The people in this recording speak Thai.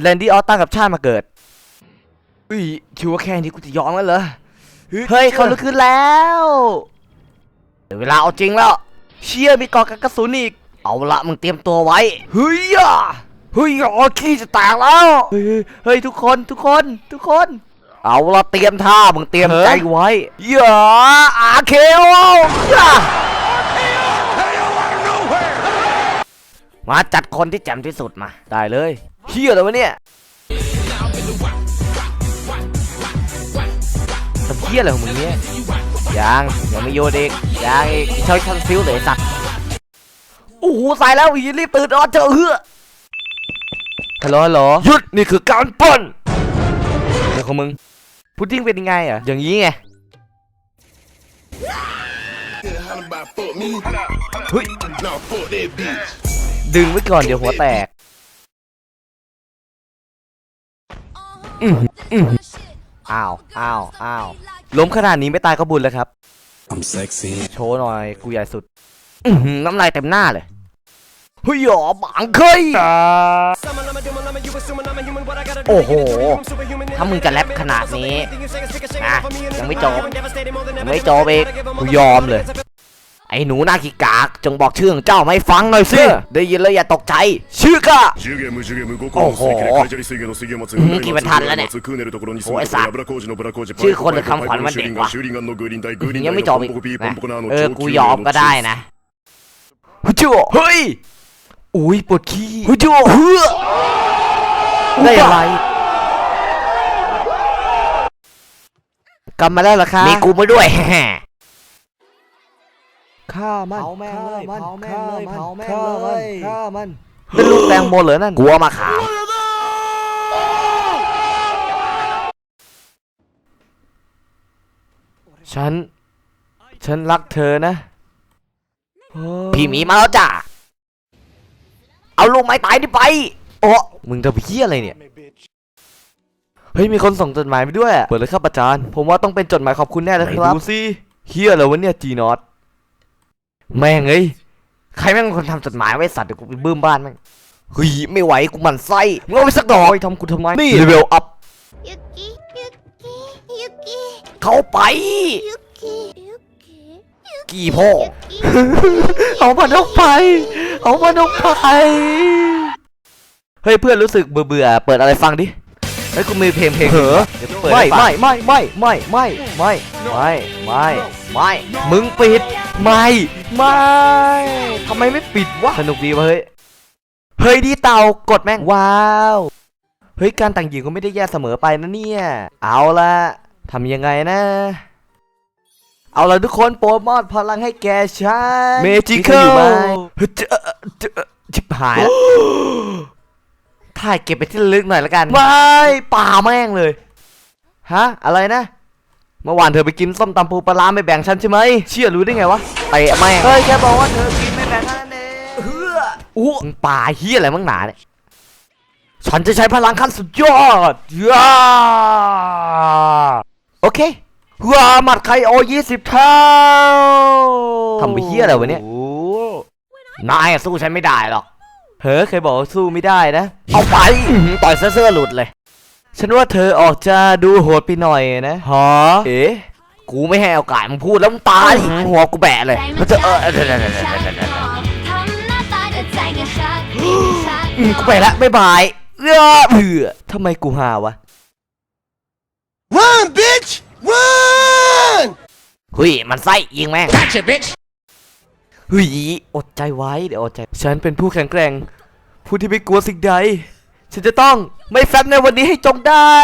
แลนดี้ออสตั้งกับชาติมาเกิด อุ้ยคิดว่าแค่นี้กูจะยอมกันเหรอ เฮ้ยเขาลุกขึ้นแล้วเดี๋ยวเวลาเอาจริงแล้ว เชี่ยมีกอกกับกระสุนอีก เอาละมึงเตรียมตัวไว้ เฮ้ยอะเฮ้ยอ๋อขี้จะแตกแล้ว เฮ้ยเฮ้ยเฮ้ยทุกคนทุกคนทุกคน เอาละเตรียมท่ามึงเตรียมใจไว้อย่าอาเคโออย่า มาจัดคนที่แจ่มที่สุดมา ได้เลยเฮียอะไรวะเนี่ยทำเฮียอะไรของมึงเนี่ยยังยังไม่โยนอีกยังอีกเช่าทันซิวเลยสัตว์โอ้โหใส่แล้วอีรีบตื่นนอนเจอเฮือฮัลโหลฮัลโหลหยุดนี่คือการปล้นเรื่องของมึงพุดดิ้งเป็นยังไงอะอย่างนี้ไงเฮ้ย Nah, fuck that bitch. ดึงไว้ก่อนเดี๋ยวหัวแตกอืมอืมอ้าวอ้าวอ้าวล้มขนาดนี้ไม่ตายก็บุญแล้วครับ I'm sexy. โชว์หน่อยกูใหญ่สุดอื้อหือน้ำลายเต็มหน้าเลยเฮ้ยหยอบังเคยโอ้โห ถ้ามึงจะแรปขนาดนี้นะยังไม่จบยังไม่จบอีกกูยอมเลยไไอ้หนูหน้าขี้กาก จงบอกชื่อของเจ้าไม่ฟังหน่อยสิ ได้ยินแล้วอย่าตกใจ ชื่อก็โอ้โหกี่บรรทัดแล้วเนี่ย โอ้ยสัตชื่อคนหรือคำขวัญมันเด็กวะยังไม่จบอีกนะเออ กูยอมก็ได้นะฮุจูเฮ้ย อุ้ยปวดขี้ฮุจูเฮ้อได้อะไรกลับมาแล้วเหรอคะมีกูมาด้วย ฆ่ามันเผาแม่งเลยฆ่าเผาแม่งเลยฆ่เผาแม่งฆ่เลยฆ่ามันเป็นลูกแตงโมเหรอนั่นกลัวมาขามฉัน ฉันรักเธอนะพี่หมีมาแล้วจ้ะเอาลูกไม้ตายนี่ไป โอ้มึงทำเพี้ยอะไรเนี่ย เฮ้ยมีคนส่งจดหมายไปด้วยเปิดเลยครับอาจารย์ ผมว่าต้องเป็นจดหมายขอบคุณแน่เลยครับดูสิเฮียอะไรวะเนี่ยจีนอต แม่งเอ้ย ใครแม่งเป็นคนทำจดหมายไว้สัตว์เดี๋ยวกูไปบื้มบ้านแม่งเฮ้ยไม่ไหวกูหมันไส้มึงเอาไปสักดอกทำกูทำไม นี่เลเวลอัพ ゆきゆきゆき เข้าไป ゆきゆき กี่พ่อ ゆき เอามันออกไป เอามันออกไป เฮ้ยเพื่อนรู้สึกเบื่อเบื่อๆเปิดอะไรฟังดิ เฮ้ยกูมีเพลงเพลงเหรอไม่ไม่ไม่ไม่ไม่ไม่ไม่ไม่ไม่ไม่มึงปิด ไม่ไม่ทำไมไม่ปิดวะสนุกดีวะเฮ้ยเฮ้ยดีเต่ากดแม่งว้าวเฮ้ยการแต่งหญิงก็ไม่ได้แย่เสมอไปนะเนี่ย เอาละทำยังไงนะ เอาละทุกคนโปรโมทพลังให้แกฉัน Magical มีใครอยู่ไหมเฮ้ยเจอเจอชิบหายแล้วถ่ายเก็บไปที่ระลึกหน่อยละกันไม่ป่าแม่งเลย ฮะ อะไรนะ เมื่อวานเธอไปกินส้มตำปูปลาร้าไม่แบ่งฉันใช่ไหมเชื่อรู้ได้ไงวะเตะแม่งเฮ้ยแกบอกว่าเธอกินไม่แบ่งกันนั่นเองเฮืออู้มึงป่าเฮียอะไรมั่งหนาเนี่ยฉันจะใช้พลังขั้นสุดยอดย่าโอเคว้าหมัดไคโอยี่สิบเท่าทำไปเฮียอะไรวะเนี่ยนายอะสู้ฉันไม่ได้หรอกเฮ้ยเคยบอกว่าสู้ไม่ได้นะ เอาไปอื้อหือต่อยเสื้อๆหลุดเลย ฉันว่าเธอออกจะดูโหดไปหน่อยนะฮะเอ๊ะกูไม่ให้โอกาสมึงพูดแล้วมึงตายหัวกูแบะเลยมันจะเออเออเออเออเออเออเออทำหน้าตาจะใจกันชัดชัดอืมกูไปละบ๊ายบายเอื้อเผื่อทำไมกูหาวะ Run, bitch! Run! หุยมันไส้ยิงแม่ง Gotcha, bitch! หุยอดใจไว้เดี๋ยวอดใจ ฉันเป็นผู้แข็งแกร่ง ผู้ที่ไม่กลัวสิ่งใด ฉันจะต้องไม่แฟบในวันนี้ให้จงได้